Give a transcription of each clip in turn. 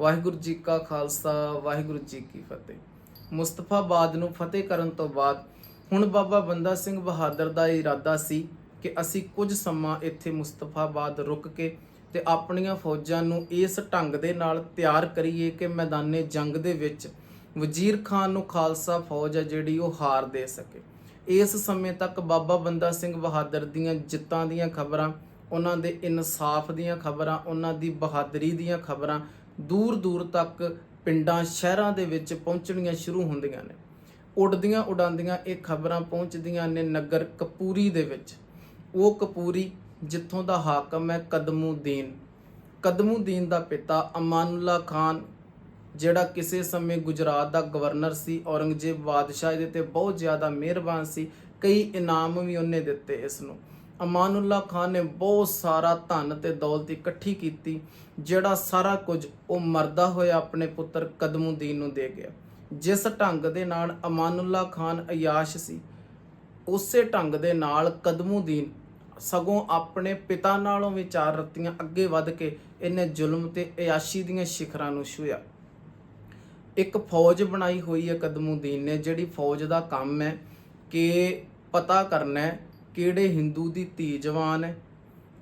ਵਾਹਿਗੁਰੂ ਜੀ ਕਾ ਖਾਲਸਾ, ਵਾਹਿਗੁਰੂ ਜੀ ਕੀ ਫਤਿਹ। ਮੁਸਤਫਾਬਾਦ ਨੂੰ ਫਤਿਹ ਕਰਨ ਤੋਂ ਬਾਅਦ ਹੁਣ ਬਾਬਾ ਬੰਦਾ ਸਿੰਘ ਬਹਾਦਰ ਦਾ ਇਰਾਦਾ ਸੀ ਕਿ ਅਸੀਂ ਕੁਝ ਸਮਾਂ ਇੱਥੇ ਮੁਸਤਫਾਬਾਦ ਰੁਕ ਕੇ ਤੇ ਆਪਣੀਆਂ ਫੌਜਾਂ ਨੂੰ ਇਸ ਢੰਗ ਦੇ ਨਾਲ ਤਿਆਰ ਕਰੀਏ ਕਿ ਮੈਦਾਨੇ ਜੰਗ ਦੇ ਵਿੱਚ ਵਜ਼ੀਰ ਖਾਨ ਨੂੰ ਖਾਲਸਾ ਫੌਜ ਹੈ ਜਿਹੜੀ ਉਹ ਹਾਰ ਦੇ ਸਕੇ। ਇਸ ਸਮੇਂ ਤੱਕ ਬਾਬਾ ਬੰਦਾ ਸਿੰਘ ਬਹਾਦਰ ਦੀਆਂ ਜਿੱਤਾਂ ਦੀਆਂ ਖਬਰਾਂ ਉਹਨਾਂ ਦੇ ਇਨਸਾਫ ਦੀਆਂ ਖਬਰਾਂ, ਉਹਨਾਂ ਦੀ ਬਹਾਦਰੀ ਦੀਆਂ ਖਬਰਾਂ ਦੂਰ ਦੂਰ ਤੱਕ ਪਿੰਡਾਂ, ਸ਼ਹਿਰਾਂ ਦੇ ਵਿੱਚ ਪਹੁੰਚਣੀਆਂ ਸ਼ੁਰੂ ਹੁੰਦੀਆਂ ਨੇ। ਉੱਡਦੀਆਂ ਉਡਾਉਂਦੀਆਂ ਇਹ ਖਬਰਾਂ ਪਹੁੰਚਦੀਆਂ ਨੇ ਨਗਰ ਕਪੂਰੀ ਦੇ ਵਿੱਚ। ਉਹ ਕਪੂਰੀ ਜਿੱਥੋਂ ਦਾ ਹਾਕਮ ਹੈ ਕਦਮੂਦੀਨ। ਕਦਮੂਦੀਨ ਦਾ ਪਿਤਾ ਅਮਾਨੁੱਲਾ ਖਾਨ, ਜਿਹੜਾ ਕਿਸੇ ਸਮੇਂ ਗੁਜਰਾਤ ਦਾ ਗਵਰਨਰ ਸੀ, ਔਰੰਗਜ਼ੇਬ ਬਾਦਸ਼ਾਹ ਦੇ ਤੇ ਬਹੁਤ ਜ਼ਿਆਦਾ ਮਿਹਰਬਾਨ ਸੀ, ਕਈ ਇਨਾਮ ਵੀ ਉਹਨੇ ਦਿੱਤੇ ਇਸ ਨੂੰ। ਅਮਾਨੁੱਲਾ ਖਾਨ ਨੇ ਬਹੁਤ ਸਾਰਾ ਧਨ ਤੇ ਦੌਲਤ ਇਕੱਠੀ ਕੀਤੀ, ਜਿਹੜਾ ਸਾਰਾ ਕੁਝ ਉਹ ਮਰਦਾ ਹੋਇਆ ਆਪਣੇ ਪੁੱਤਰ ਕਦਮੁਦੀਨ ਨੂੰ ਦੇ ਗਿਆ। ਜਿਸ ਢੰਗ ਦੇ ਨਾਲ ਅਮਾਨੁੱਲਾ ਖਾਨ ਅਯਾਸ਼ ਸੀ, ਉਸੇ ਢੰਗ ਦੇ ਨਾਲ ਕਦਮੁਦੀਨ ਸਗੋਂ ਆਪਣੇ ਪਿਤਾ ਨਾਲੋਂ ਵੀ ਚਾਰ ਰੱਤੀਆਂ ਅੱਗੇ ਵੱਧ ਕੇ ਇਹਨੇ ਜ਼ੁਲਮ ਤੇ ਅਯਾਸ਼ੀ ਦੀਆਂ ਸ਼ਿਖਰਾਂ ਨੂੰ ਛੂਇਆ ਇੱਕ ਫੌਜ ਬਣਾਈ ਹੋਈ ਹੈ ਕਦਮੁਦੀਨ ਨੇ, ਜਿਹੜੀ ਫੌਜ ਦਾ ਕੰਮ ਹੈ ਕਿ ਪਤਾ ਕਰਨਾ ਹੈ ਕਿਹੜੇ ਹਿੰਦੂ ਦੀ ਧੀ ਜਵਾਨ ਹੈ?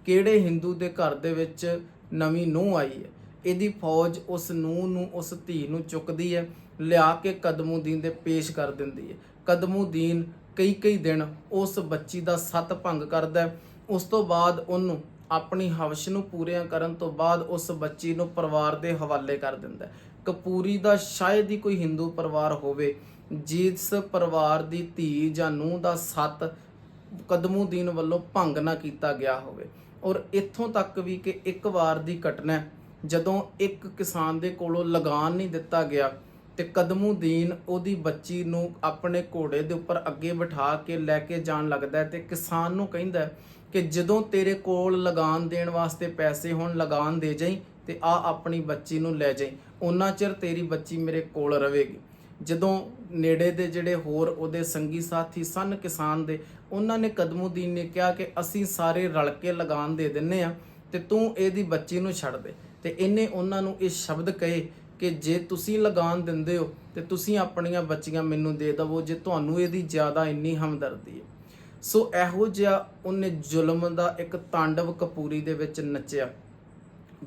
ਕਿਹੜੇ ਹਿੰਦੂ ਦੇ ਘਰ ਦੇ ਵਿੱਚ ਨਵੀਂ ਨੂੰਹ ਆਈ ਹੈ? ਇਹਦੀ ਫੌਜ ਉਸ ਨੂੰਹ ਨੂੰ, ਉਸ ਧੀ ਨੂੰ ਚੁੱਕਦੀ ਹੈ, ਲਿਆ ਕੇ ਕਦਮੁਦੀਨ ਦੇ ਪੇਸ਼ ਕਰ ਦਿੰਦੀ ਹੈ। ਕਦਮੁਦੀਨ ਕਈ ਕਈ ਦਿਨ ਉਸ ਬੱਚੀ ਦਾ ਸੱਤ ਭੰਗ ਕਰਦਾ ਹੈ। ਉਸ ਤੋਂ ਬਾਅਦ ਉਹਨੂੰ ਆਪਣੀ ਹਵਸ਼ ਨੂੰ ਪੂਰੀਆਂ ਕਰਨ ਤੋਂ ਬਾਅਦ ਉਸ ਬੱਚੀ ਨੂੰ ਪਰਿਵਾਰ ਦੇ ਹਵਾਲੇ ਕਰ ਦਿੰਦਾ ਹੈ। ਕਪੂਰੀ ਦਾ ਸ਼ਾਇਦ ਹੀ ਕੋਈ ਹਿੰਦੂ ਪਰਿਵਾਰ ਹੋਵੇ, ਜਿਸ ਪਰਿਵਾਰ ਦੀ ਧੀ ਜਾਂ ਨੂੰਹ ਦਾ ਸੱਤ ਕਦਮੂਦੀਨ ਵੱਲੋਂ ਭੰਗ ਨਾ ਕੀਤਾ ਗਿਆ ਹੋਵੇ। ਔਰ ਇੱਥੋਂ ਤੱਕ ਵੀ ਕਿ ਇੱਕ ਵਾਰ ਦੀ ਘਟਨਾ ਜਦੋਂ ਇੱਕ ਕਿਸਾਨ ਦੇ ਕੋਲੋਂ ਲਗਾਨ ਨਹੀਂ ਦਿੱਤਾ ਗਿਆ ਤੇ ਕਦਮੂਦੀਨ ਉਹਦੀ ਬੱਚੀ ਨੂੰ ਆਪਣੇ ਘੋੜੇ ਦੇ ਉੱਪਰ ਅੱਗੇ ਬਿਠਾ ਕੇ ਲੈ ਕੇ ਜਾਣ ਲੱਗਦਾ ਹੈ ਤੇ ਕਿਸਾਨ ਨੂੰ ਕਹਿੰਦਾ ਕਿ ਜਦੋਂ ਤੇਰੇ ਕੋਲ ਲਗਾਨ ਦੇਣ ਵਾਸਤੇ ਪੈਸੇ ਹੋਣ, ਲਗਾਨ ਦੇ ਜਾਈ ਤੇ ਆ ਆਪਣੀ ਬੱਚੀ ਨੂੰ ਲੈ ਜਾਈ। ਉਹਨਾਂ ਚਿਰ ਤੇਰੀ ਬੱਚੀ ਮੇਰੇ ਕੋਲ ਰਹੇਗੀ ਜਦੋਂ ਨੇੜੇ ਦੇ ਜਿਹੜੇ ਹੋਰ ਉਹਦੇ ਸੰਗੀ ਸਾਥੀ, ਸਨ ਕਿਸਾਨ ਦੇ ਉਹਨਾਂ ਨੇ ਕਦਮੁਦੀਨ ਨੇ ਕਿਹਾ ਕਿ ਅਸੀਂ ਸਾਰੇ ਰਲ ਕੇ ਲਗਾਨ ਦੇ ਦਿੰਨੇ ਆ ਤੇ ਤੂੰ ਇਹਦੀ ਬੱਚੀ ਨੂੰ ਛੱਡ ਦੇ। ਤੇ ਇਹਨੇ ਉਹਨਾਂ ਨੂੰ ਇਹ ਸ਼ਬਦ ਕਹੇ ਕਿ ਜੇ ਤੁਸੀਂ ਲਗਾਨ ਦਿੰਦੇ ਹੋ ਤੇ ਤੁਸੀਂ ਆਪਣੀਆਂ ਬੱਚੀਆਂ ਮੈਨੂੰ ਦੇ ਦਵੋ, ਜੇ ਤੁਹਾਨੂੰ ਇਹਦੀ ਜ਼ਿਆਦਾ ਇੰਨੀ ਹਮਦਰਦੀ ਹੈ। ਸੋ ਇਹੋ ਜਿਹਾ ਉਹਨੇ ਜ਼ੁਲਮ ਦਾ ਇੱਕ ਤਾਂਡਵ ਕਪੂਰੀ ਦੇ ਵਿੱਚ ਨੱਚਿਆ,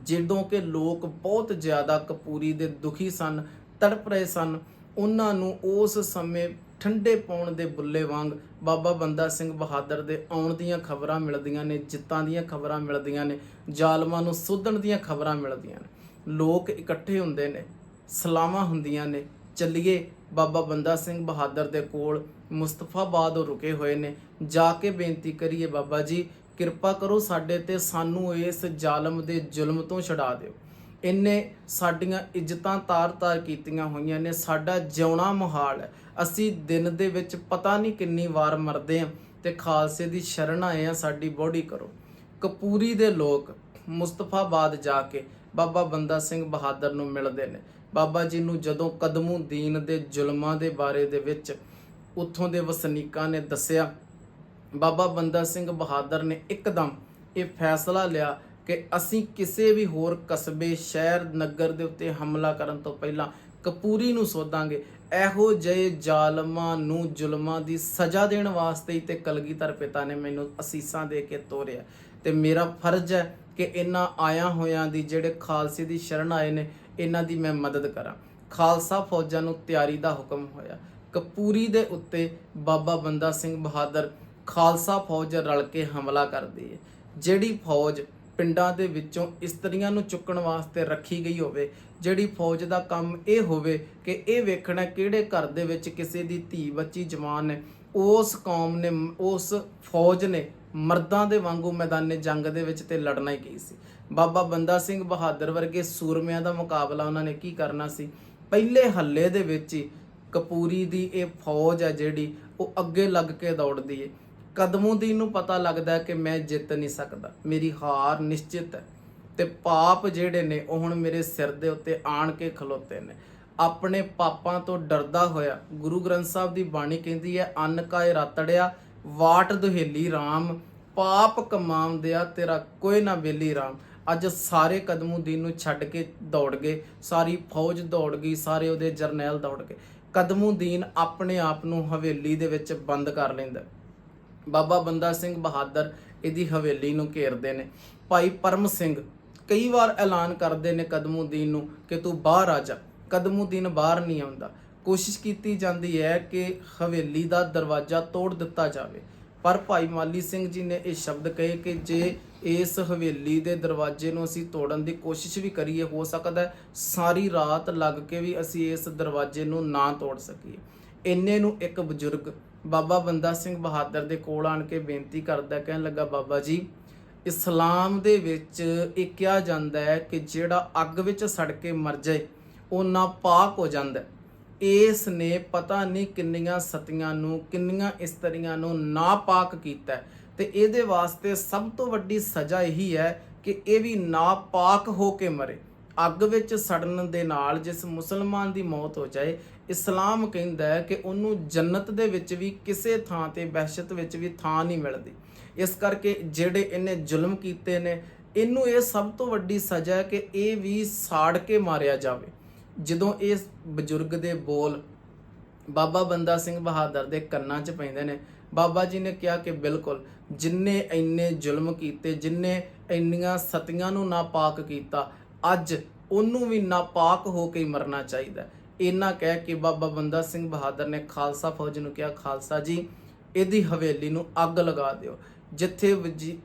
ਜਦੋਂ ਕਿ ਲੋਕ ਬਹੁਤ ਜ਼ਿਆਦਾ ਕਪੂਰੀ ਦੇ ਦੁਖੀ ਸਨ, ਤੜਪ ਰਹੇ ਸਨ। ਉਹਨਾਂ ਨੂੰ ਉਸ ਸਮੇਂ ਠੰਡੇ ਪਾਉਣ ਦੇ ਬੁੱਲੇ ਵਾਂਗ ਬਾਬਾ ਬੰਦਾ ਸਿੰਘ ਬਹਾਦਰ ਦੇ ਆਉਣ ਦੀਆਂ ਖਬਰਾਂ ਮਿਲਦੀਆਂ ਨੇ, ਜਿੱਤਾਂ ਦੀਆਂ ਖਬਰਾਂ ਮਿਲਦੀਆਂ ਨੇ, ਜ਼ਾਲਮਾਂ ਨੂੰ ਸੁੱਧਣ ਦੀਆਂ ਖਬਰਾਂ ਮਿਲਦੀਆਂ ਨੇ। ਲੋਕ ਇਕੱਠੇ ਹੁੰਦੇ ਨੇ, ਸਲਾਮਾਂ ਹੁੰਦੀਆਂ ਨੇ, ਚੱਲੀਏ ਬਾਬਾ ਬੰਦਾ ਸਿੰਘ ਬਹਾਦਰ ਦੇ ਕੋਲ ਮੁਸਤਫਾਬਾਦ ਉਹ ਰੁਕੇ ਹੋਏ ਨੇ, ਜਾ ਕੇ ਬੇਨਤੀ ਕਰੀਏ ਬਾਬਾ ਜੀ, ਕਿਰਪਾ ਕਰੋ ਸਾਡੇ ਤੇ ਸਾਨੂੰ ਇਸ ਜ਼ਾਲਮ ਦੇ ਜ਼ੁਲਮ ਤੋਂ ਛਡਾ ਦਿਓ। ਇੰਨੇ ਸਾਡੀਆਂ ਇੱਜ਼ਤਾਂ ਤਾਰ-ਤਾਰ ਕੀਤੀਆਂ ਹੋਈਆਂ ਨੇ, ਸਾਡਾ ਜਿਉਣਾ ਮੁਹਾਲ ਹੈ। ਅਸੀਂ ਦਿਨ ਦੇ ਵਿੱਚ ਪਤਾ ਨਹੀਂ ਕਿੰਨੀ ਵਾਰ ਮਰਦੇ ਹਾਂ ਤੇ ਖਾਲਸੇ ਦੀ ਸ਼ਰਨ ਆਏ ਆ ਸਾਡੀ ਬੋਡੀ ਕਰੋ। ਕਪੂਰੀ ਦੇ ਲੋਕ ਮੁਸਤਫਾਬਾਦ ਜਾ ਕੇ ਬਾਬਾ ਬੰਦਾ ਸਿੰਘ ਬਹਾਦਰ ਨੂੰ ਮਿਲਦੇ ਨੇ। ਬਾਬਾ ਜੀ ਨੂੰ ਜਦੋਂ ਕਦਮੂ ਦੀਨ ਦੇ ਜ਼ੁਲਮਾਂ ਦੇ ਬਾਰੇ ਦੇ ਵਿੱਚ ਉੱਥੋਂ ਦੇ ਵਸਨੀਕਾਂ ਨੇ ਦੱਸਿਆ, ਬਾਬਾ ਬੰਦਾ ਸਿੰਘ ਬਹਾਦਰ ਨੇ ਇੱਕਦਮ ਇਹ ਫੈਸਲਾ ਲਿਆ ਕਿ ਅਸੀਂ ਕਿਸੇ ਵੀ ਹੋਰ ਕਸਬੇ, ਸ਼ਹਿਰ, ਨਗਰ ਦੇ ਉੱਤੇ ਹਮਲਾ ਕਰਨ ਤੋਂ ਪਹਿਲਾਂ ਕਪੂਰੀ ਨੂੰ ਸੋਧਾਂਗੇ। ਇਹੋ ਜਿਹੇ ਜ਼ਾਲਮਾਂ ਨੂੰ ਜ਼ੁਲਮਾਂ ਦੀ ਸਜ਼ਾ ਦੇਣ ਵਾਸਤੇ ਹੀ ਤੇ ਕਲਗੀਧਰ ਪਿਤਾ ਨੇ ਮੈਨੂੰ ਅਸੀਸਾਂ ਦੇ ਕੇ ਤੋਰਿਆ। ਤੇ ਮੇਰਾ ਫਰਜ਼ ਹੈ ਕਿ ਇਹਨਾਂ ਆਇਆ ਹੋਇਆਂ ਦੀ ਜਿਹੜੇ ਖਾਲਸੇ ਦੀ ਸ਼ਰਨ ਆਏ ਨੇ, ਇਹਨਾਂ ਦੀ ਮੈਂ ਮਦਦ ਕਰਾਂ। ਖਾਲਸਾ ਫੌਜਾਂ ਨੂੰ ਤਿਆਰੀ ਦਾ ਹੁਕਮ ਹੋਇਆ। ਕਪੂਰੀ ਦੇ ਉੱਤੇ ਬਾਬਾ ਬੰਦਾ ਸਿੰਘ ਬਹਾਦਰ ਖਾਲਸਾ ਫੌਜ ਰਲ ਕੇ ਹਮਲਾ ਕਰਦੀ ਹੈ ਜਿਹੜੀ ਫੌਜ ਪਿੰਡਾਂ ਦੇ ਵਿੱਚੋਂ ਇਸਤਰੀਆਂ ਨੂੰ ਚੁੱਕਣ ਵਾਸਤੇ ਰੱਖੀ ਗਈ ਹੋਵੇ, ਜਿਹੜੀ ਫੌਜ ਦਾ ਕੰਮ ਇਹ ਹੋਵੇ ਕਿ ਇਹ ਵੇਖਣਾ ਕਿਹੜੇ ਘਰ ਦੇ ਵਿੱਚ ਕਿਸੇ ਦੀ ਧੀ ਬੱਚੀ ਜਵਾਨ ਹੈ ਉਸ ਕੌਮ ਨੇ, ਉਸ ਫੌਜ ਨੇ ਮਰਦਾਂ ਦੇ ਵਾਂਗੂ ਮੈਦਾਨੇ ਜੰਗ ਦੇ ਵਿੱਚ ਤੇ ਲੜਨਾ ਹੀ ਗਈ ਸੀ? ਬਾਬਾ ਬੰਦਾ ਸਿੰਘ ਬਹਾਦਰ ਵਰਗੇ ਸੂਰਮਿਆਂ ਦਾ ਮੁਕਾਬਲਾ ਉਹਨਾਂ ਨੇ ਕੀ ਕਰਨਾ ਸੀ? ਪਹਿਲੇ ਹੱਲੇ ਦੇ ਵਿੱਚ ਹੀ ਕਪੂਰੀ ਦੀ ਇਹ ਫੌਜ ਹੈ ਜਿਹੜੀ, ਉਹ ਅੱਗੇ ਲੱਗ ਕੇ ਦੌੜਦੀ ਹੈ ਕਦਮੂਦੀਨ ਨੂੰ ਪਤਾ ਲੱਗਦਾ ਕਿ ਮੈਂ ਜਿੱਤ ਨਹੀਂ ਸਕਦਾ। ਮੇਰੀ ਹਾਰ ਨਿਸ਼ਚਿਤ ਹੈ ਤੇ ਪਾਪ ਜਿਹੜੇ ਨੇ ਉਹ ਹੁਣ ਮੇਰੇ ਸਿਰ ਦੇ ਉੱਤੇ ਆਣ ਕੇ ਖਲੋਤੇ ਨੇ। ਆਪਣੇ ਪਾਪਾਂ ਤੋਂ ਡਰਦਾ ਹੋਇਆ ਗੁਰੂ ਗ੍ਰੰਥ ਸਾਹਿਬ ਦੀ ਬਾਣੀ ਕਹਿੰਦੀ ਹੈ, ਅੰਨ ਕਾਏ ਰਾਤੜਿਆ ਵਾਟ ਦੁਹੇਲੀ RAM ਪਾਪ ਕਮਾਉਂਦਿਆ ਤੇਰਾ ਕੋਈ ਨਾ ਬੇਲੀ RAM ਅੱਜ ਸਾਰੇ ਕਦਮੂਦੀਨ ਨੂੰ ਛੱਡ ਕੇ ਦੌੜ ਗਏ, ਸਾਰੀ ਫੌਜ ਦੌੜ ਗਈ, ਸਾਰੇ ਉਹਦੇ ਜਰਨੈਲ ਦੌੜ ਗਏ। ਕਦਮੂਦੀਨ ਆਪਣੇ ਆਪ ਨੂੰ ਹਵੇਲੀ ਦੇ ਵਿੱਚ ਬੰਦ ਕਰ ਲੈਂਦਾ। ਬਾਬਾ ਬੰਦਾ ਸਿੰਘ ਬਹਾਦਰ ਇਹਦੀ ਹਵੇਲੀ ਨੂੰ ਘੇਰਦੇ ਨੇ। ਭਾਈ ਪਰਮ ਸਿੰਘ ਕਈ ਵਾਰ ਐਲਾਨ ਕਰਦੇ ਨੇ ਕਦਮੂਦੀਨ ਨੂੰ ਕਿ ਤੂੰ ਬਾਹਰ ਆ ਜਾ, ਕਦਮੁਦੀਨ ਬਾਹਰ ਨਹੀਂ ਆਉਂਦਾ। ਕੋਸ਼ਿਸ਼ ਕੀਤੀ ਜਾਂਦੀ ਹੈ ਕਿ ਹਵੇਲੀ ਦਾ ਦਰਵਾਜ਼ਾ ਤੋੜ ਦਿੱਤਾ ਜਾਵੇ। ਪਰ ਭਾਈ ਮਾਲੀ ਸਿੰਘ ਜੀ ਨੇ ਇਹ ਸ਼ਬਦ ਕਹੇ ਕਿ ਜੇ ਇਸ ਹਵੇਲੀ ਦੇ ਦਰਵਾਜ਼ੇ ਨੂੰ ਅਸੀਂ ਤੋੜਨ ਦੀ ਕੋਸ਼ਿਸ਼ ਵੀ ਕਰੀਏ, ਹੋ ਸਕਦਾ ਸਾਰੀ ਰਾਤ ਲੱਗ ਕੇ ਵੀ ਅਸੀਂ ਇਸ ਦਰਵਾਜ਼ੇ ਨੂੰ ਨਾ ਤੋੜ ਸਕੀਏ। ਇੰਨੇ ਨੂੰ ਇੱਕ ਬਜ਼ੁਰਗ ਬਾਬਾ ਬੰਦਾ ਸਿੰਘ ਬਹਾਦਰ ਦੇ ਕੋਲ ਆਣ ਕੇ ਬੇਨਤੀ ਕਰਦਾ, ਕਹਿਣ ਲੱਗਾ, ਬਾਬਾ ਜੀ, ਇਸਲਾਮ ਦੇ ਵਿੱਚ ਇਹ ਕਿਹਾ ਜਾਂਦਾ ਹੈ ਕਿ ਜਿਹੜਾ ਅੱਗ ਵਿੱਚ ਸੜ ਕੇ ਮਰ ਜਾਏ, ਉਹ ਨਾਪਾਕ ਹੋ ਜਾਂਦਾ ਇਸ ਨੇ ਪਤਾ ਨਹੀਂ ਕਿੰਨੀਆਂ ਸਤੀਆਂ ਨੂੰ, ਕਿੰਨੀਆਂ ਇਸਤਰੀਆਂ ਨੂੰ ਨਾਪਾਕ ਕੀਤਾ ਹੈ ਤੇ ਇਹਦੇ ਵਾਸਤੇ ਸਭ ਤੋਂ ਵੱਡੀ ਸਜ਼ਾ ਇਹੀ ਹੈ ਕਿ ਇਹ ਵੀ ਨਾਪਾਕ ਹੋ ਕੇ ਮਰੇ। ਅੱਗ ਵਿੱਚ ਸੜਨ ਦੇ ਨਾਲ ਜਿਸ ਮੁਸਲਮਾਨ ਦੀ ਮੌਤ ਹੋ ਜਾਏ, ਇਸਲਾਮ ਕਹਿੰਦਾ ਹੈ ਕਿ ਉਹਨੂੰ ਜੰਨਤ ਦੇ ਵਿੱਚ ਵੀ ਕਿਸੇ ਥਾਂ ਤੇ ਬਹਿਸ਼ਤ ਵਿੱਚ ਵੀ ਥਾਂ ਨਹੀਂ ਮਿਲਦੀ। ਇਸ ਕਰਕੇ ਜਿਹੜੇ ਇਹਨੇ ਜ਼ੁਲਮ ਕੀਤੇ ਨੇ, ਇਹਨੂੰ ਇਹ ਸਭ ਤੋਂ ਵੱਡੀ ਸਜ਼ਾ ਹੈ ਕਿ ਇਹ ਵੀ ਸਾੜ ਕੇ ਮਾਰਿਆ ਜਾਵੇ। ਜਦੋਂ ਇਹ ਬਜ਼ੁਰਗ ਦੇ ਬੋਲ ਬਾਬਾ ਬੰਦਾ ਸਿੰਘ ਬਹਾਦਰ ਦੇ ਕੰਨਾਂ 'ਚ ਪੈਂਦੇ ਨੇ, ਬਾਬਾ ਜੀ ਨੇ ਕਿਹਾ ਕਿ ਬਿਲਕੁਲ ਜਿਨਨੇ ਇੰਨੇ ਜ਼ੁਲਮ ਕੀਤੇ ਜਿਨਨੇ ਇੰਨੀਆਂ ਸਤੀਆਂ ਨੂੰ ਨਾਪਾਕ ਕੀਤਾ ਅੱਜ ਉਹਨੂੰ ਵੀ ਨਾਪਾਕ ਹੋ ਕੇ ਮਰਨਾ ਚਾਹੀਦਾ। ਇੰਨਾ ਕਹਿ ਕੇ ਬਾਬਾ ਬੰਦਾ ਸਿੰਘ ਬਹਾਦਰ ਨੇ ਖਾਲਸਾ ਫੌਜ ਨੂੰ ਕਿਹਾ, ਖਾਲਸਾ ਜੀ, ਇਹਦੀ ਹਵੇਲੀ ਨੂੰ ਅੱਗ ਲਗਾ ਦਿਓ। ਜਿੱਥੇ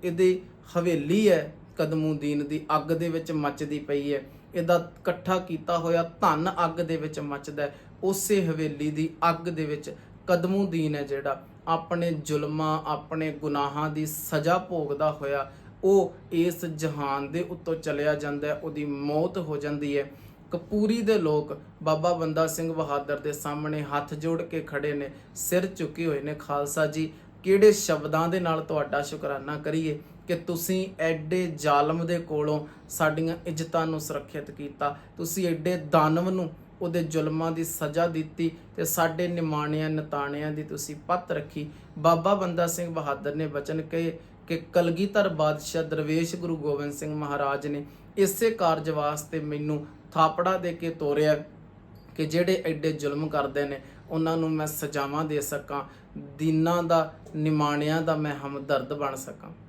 ਇਹਦੀ ਹਵੇਲੀ ਹੈ ਕਦਮੂਦੀਨ ਦੀ ਅੱਗ ਦੇ ਵਿੱਚ ਮੱਚਦੀ ਪਈ ਹੈ। ਇਹਦਾ ਇਕੱਠਾ ਕੀਤਾ ਹੋਇਆ ਧਨ ਅੱਗ ਦੇ ਵਿੱਚ ਮੱਚਦਾ ਉਸੇ ਹਵੇਲੀ ਦੀ ਅੱਗ ਦੇ ਵਿੱਚ ਕਦਮੂਦੀਨ ਹੈ ਜਿਹੜਾ। ਆਪਣੇ ਜ਼ੁਲਮਾਂ, ਆਪਣੇ ਗੁਨਾਹਾਂ ਦੀ ਸਜ਼ਾ ਭੋਗਦਾ ਹੋਇਆ ਉਹ ਇਸ ਜਹਾਨ ਦੇ ਉੱਤੋਂ ਚਲਿਆ ਜਾਂਦਾ ਹੈ, ਉਹਦੀ ਮੌਤ ਹੋ ਜਾਂਦੀ ਹੈ। ਕਪੂਰੀ ਦੇ ਲੋਕ ਬਾਬਾ ਬੰਦਾ ਸਿੰਘ ਬਹਾਦਰ ਦੇ ਸਾਹਮਣੇ ਹੱਥ ਜੋੜ ਕੇ ਖੜੇ ਨੇ, ਸਿਰ ਝੁਕੇ ਹੋਏ ਨੇ। ਖਾਲਸਾ ਜੀ, ਕਿਹੜੇ ਸ਼ਬਦਾਂ ਦੇ ਨਾਲ ਤੁਹਾਡਾ ਸ਼ੁਕਰਾਨਾ ਕਰੀਏ ਕਿ ਤੁਸੀਂ ਐਡੇ ਜ਼ਾਲਮ ਦੇ ਕੋਲੋਂ ਸਾਡੀਆਂ ਇੱਜ਼ਤਾਂ ਨੂੰ ਸੁਰੱਖਿਅਤ ਕੀਤਾ। ਤੁਸੀਂ ਐਡੇ ਦਾਨਵ ਨੂੰ ਉਹਦੇ ਜ਼ੁਲਮਾਂ ਦੀ ਸਜ਼ਾ ਦਿੱਤੀ ਤੇ ਸਾਡੇ ਨਿਮਾਣਿਆਂ, ਨਤਾਣਿਆਂ ਦੀ ਤੁਸੀਂ ਪੱਤ ਰੱਖੀ। ਬਾਬਾ ਬੰਦਾ ਸਿੰਘ ਬਹਾਦਰ ਨੇ ਬਚਨ ਕਹੇ ਕਿ ਕਲਗੀਧਰ ਬਾਦਸ਼ਾਹ ਦਰਵੇਸ਼ ਗੁਰੂ ਗੋਬਿੰਦ ਸਿੰਘ ਮਹਾਰਾਜ ਨੇ ਇਸੇ ਕਾਰਜ ਵਾਸਤੇ ਮੈਨੂੰ ਥਾਪੜਾ ਦੇ ਕੇ ਤੋਰਿਆ ਕਿ ਜਿਹੜੇ ਐਡੇ ਜ਼ੁਲਮ ਕਰਦੇ ਨੇ, ਉਹਨਾਂ ਨੂੰ ਮੈਂ ਸਜ਼ਾਵਾਂ ਦੇ ਸਕਾਂ, ਦੀਨਾਂ ਦਾ, ਨਿਮਾਣਿਆਂ ਦਾ ਮੈਂ ਹਮਦਰਦ ਬਣ ਸਕਾਂ।